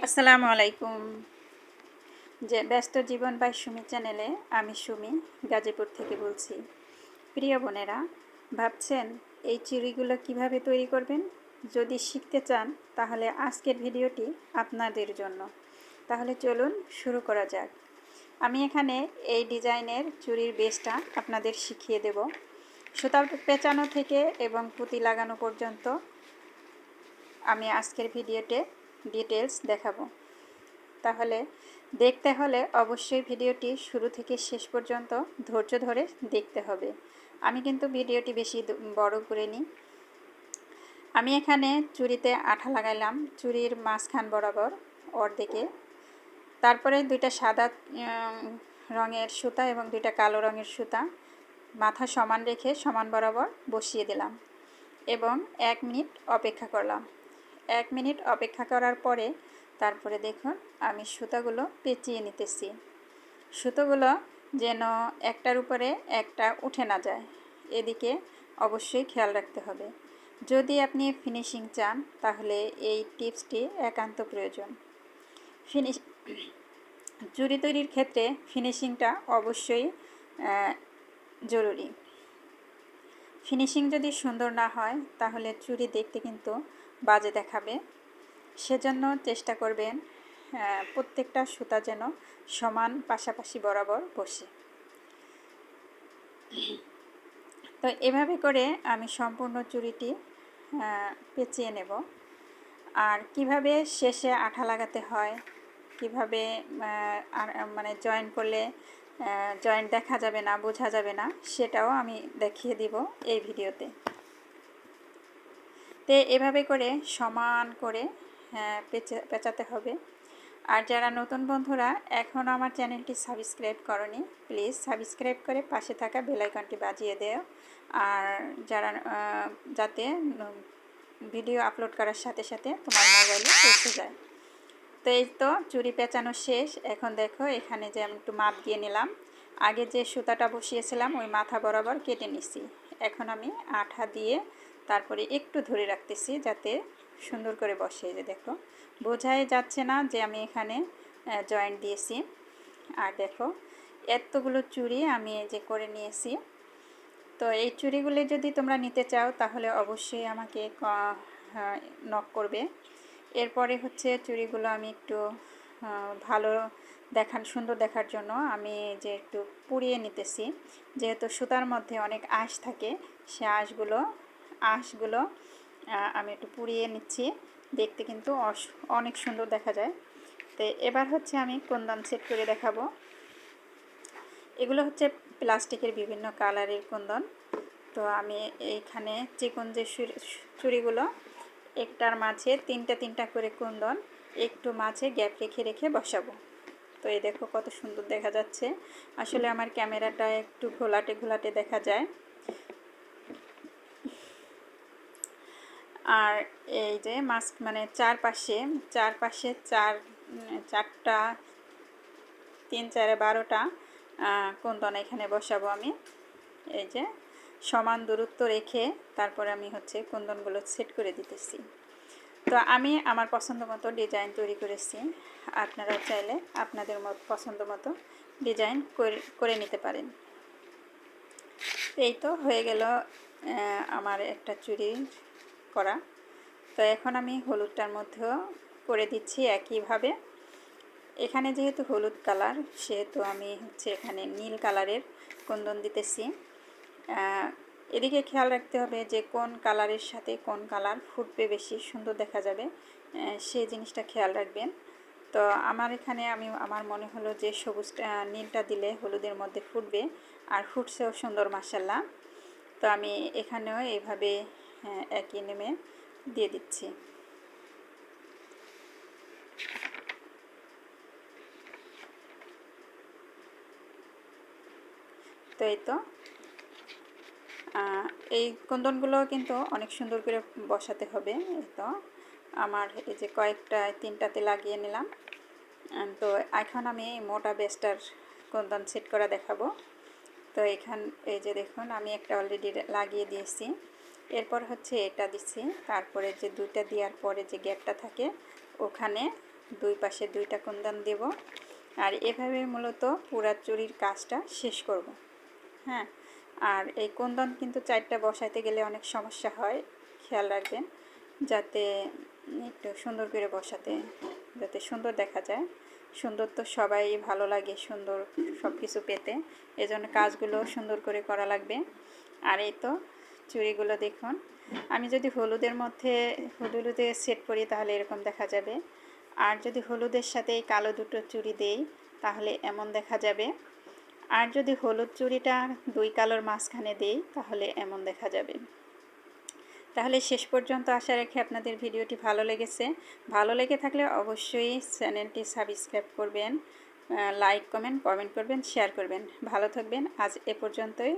আসসালামু আলাইকুম। যে ব্যস্ত জীবন বাই সুমি চ্যানেলে আমি সুমি, গাজীপুর থেকে বলছি। প্রিয় বোনেরা, ভাবছেন এই চুড়িগুলো কীভাবে তৈরি করবেন? যদি শিখতে চান, তাহলে আজকের ভিডিওটি আপনাদের জন্য। তাহলে চলুন শুরু করা যাক। আমি এখানে এই ডিজাইনের চুরির বেসটা আপনাদের শিখিয়ে দেব। সুতা পেঁচানো থেকে এবং পুঁতি লাগানো পর্যন্ত আমি আজকের ভিডিওতে ডিটেলস দেখাবো। তাহলে দেখতে হলে অবশ্যই ভিডিওটি শুরু থেকে শেষ পর্যন্ত ধৈর্য ধরে দেখতে হবে। আমি কিন্তু ভিডিওটি বেশি বড় করে নিই আমি এখানে চুরিতে আঠা লাগাইলাম চুরির মাঝখান বরাবর অর্ধেকে। তারপরে দুইটা সাদা রঙের সুতা এবং দুইটা কালো রঙের সুতা মাথা সমান রেখে সমান বরাবর বসিয়ে দিলাম এবং এক মিনিট অপেক্ষা করলাম। এক মিনিট অপেক্ষা করার পরে তারপরে দেখুন, আমি সুতাগুলো পেঁচিয়ে নিতেছি। সুতোগুলো যেন একটার উপরে একটা উঠে না যায়। এদিকে অবশ্যই খেয়াল রাখতে হবে। যদি আপনি ফিনিশিং চান, তাহলে এই টিপসটি একান্ত প্রয়োজন। ফিনিশ, চুরি তৈরির ক্ষেত্রে ফিনিশিংটা অবশ্যই জরুরি। ফিনিশিং যদি সুন্দর না হয়, তাহলে চুরি দেখতে কিন্তু বাজে দেখাবে। সেজন্য চেষ্টা করবেন প্রত্যেকটা সুতা যেন সমান পাশাপাশি বরাবর বসে। তো এভাবে করে আমি সম্পূর্ণ চুরিটি পেঁচিয়ে নেব। আর কীভাবে শেষে আঠা লাগাতে হয়, কীভাবে মানে জয়েন করলে জয়েন্ট দেখা যাবে না, বোঝা যাবে না, সেটাও আমি দেখিয়ে দিব এই ভিডিওতে। তো এভাবে করে সমান করে পেঁচে, পেঁচাতে হবে। আর যারা নতুন বন্ধুরা এখনও আমার চ্যানেলটি সাবস্ক্রাইব করনি, প্লিজ সাবস্ক্রাইব করে পাশে থাকা বেলাইকনটি বাজিয়ে দেও। আর যারা যাতে ভিডিও আপলোড করার সাথে সাথে তোমার মোবাইলে পৌঁছে যায়। তো এই তো চুরি পেঁচানো শেষ। এখন দেখো এখানে যে আমি একটু মাপ দিয়ে নিলাম। আগে যে সুতাটা বসিয়েছিলাম ওই মাথা বরাবর কেটে নিছি। এখন আমি আঠা দিয়ে তারপরে একটু ধরে রাখতেছি যাতে সুন্দর করে বসে। যে দেখো, বোঝাই যাচ্ছে না যে আমি এখানে জয়েন্ট দিয়েছি। আর দেখো, এতগুলো চুড়ি আমি যে করে নিয়েছি। তো এই চুড়িগুলি যদি তোমরা নিতে চাও তাহলে অবশ্যই আমাকে নক করবে। এরপরে হচ্ছে চুড়িগুলো আমি একটু ভালো দেখান, সুন্দর দেখার জন্য আমি যে একটু পুড়িয়ে নিতেছি। যেহেতু সুতার মধ্যে অনেক আঁশ থাকে, সে আঁশগুলো আঁশগুলো আমি একটু পুড়িয়ে নিচ্ছি। দেখতে কিন্তু অনেক সুন্দর দেখা যায়। তো এবার হচ্ছে আমি কুন্দন সেট করে দেখাবো। এগুলো হচ্ছে প্লাস্টিকের বিভিন্ন কালারের কুন্দন। তো আমি এইখানে চিকন যে চুড়িগুলো একটার মাঝে তিনটা তিনটা করে কুন্দন, একটু মাঝে গ্যাপ রেখে রেখে বসাবো। তো এই দেখো কত সুন্দর দেখা যাচ্ছে। আসলে আমার ক্যামেরাটা একটু ঘোলাটে ঘোলাটে দেখা যায়। আর এই যে মাস্ক মানে চারপাশে চারপাশে চার, চারটা, তিন, চারে বারোটা কুন্দন এখানে বসাবো আমি। এই যে সমান দূরত্ব রেখে তারপরে আমি হচ্ছে কুন্দনগুলো সেট করে দিতেছি। তো আমি আমার পছন্দ মতো ডিজাইন তৈরি করেছি। আপনারা চাইলে আপনাদের মত পছন্দ মতো ডিজাইন করে নিতে পারেন। এই তো হয়ে গেল আমার একটা চুরি করা। তো এখন আমি হলুদটার মধ্যেও করে দিচ্ছি একইভাবে। এখানে যেহেতু হলুদ কালার, সেহেতু আমি হচ্ছে এখানে নীল কালারের কুন্দন দিতেছি। এদিকে খেয়াল রাখতে হবে যে কোন কালারের সাথে কোন কালার ফুটবে বেশি সুন্দর দেখা যাবে। সেই জিনিসটা খেয়াল রাখবেন। তো আমার এখানে আমি, আমার মনে হলো যে সবুজটা নীলটা দিলে হলুদের মধ্যে ফুটবে আর ফুটছেও সুন্দর মাসাল্লা তো আমি এখানেও এইভাবে একই নেমে দিয়ে দিচ্ছি। তো এই তো। এই কুন্দনগুলো কিন্তু অনেক সুন্দর করে বসাতে হবে তো। আমার এই যে কয়েকটা, তিনটাতে লাগিয়ে নিলাম। তো এখন আমি মোটা বেস্টার কুন্দন সেট করা দেখাবো। তো এখান, এই যে দেখুন, আমি একটা অলরেডি লাগিয়ে দিয়েছি। এরপর হচ্ছে এটা দিচ্ছি। তারপরে যে দুইটা দেওয়ার পরে যে গ্যাপটা থাকে, ওখানে দুই পাশে দুইটা কুন্দন দেব। আর এভাবে মূলত পুরা চুরির কাজটা শেষ করব। হ্যাঁ আর এই কুন্দন কিন্তু চারটা বসাইতে গেলে অনেক সমস্যা হয়, খেয়াল রাখবেন, যাতে একটু সুন্দর করে বসাতে, যাতে সুন্দর দেখা যায়। সুন্দর তো সবাই ভালো লাগে সুন্দর সব কিছু পেতে, এজন্য কাজগুলো সুন্দর করে করা লাগবে। আর এই তো চুড়িগুলো দেখুন, আমি যদি হলুদের মধ্যে, হলুদে সেট করি তাহলে এরকম দেখা যাবে। আর যদি হলুদের সাথে এই কালো দুটো চুড়ি দেই, তাহলে এমন দেখা যাবে আর যদি হলুদ চুড়িটা দুই কালোর মাঝখানে দেই, তাহলে এমন দেখা যাবে। তাহলে শেষ পর্যন্ত আশা রেখে আপনাদের ভিডিওটি ভালো লেগেছে। ভালো লেগে থাকলে অবশ্যই চ্যানেলটি সাবস্ক্রাইব করবেন লাইক, কমেন্ট কমেন্ট করবেন, শেয়ার করবেন। ভালো থাকবেন। আজ এ পর্যন্তই।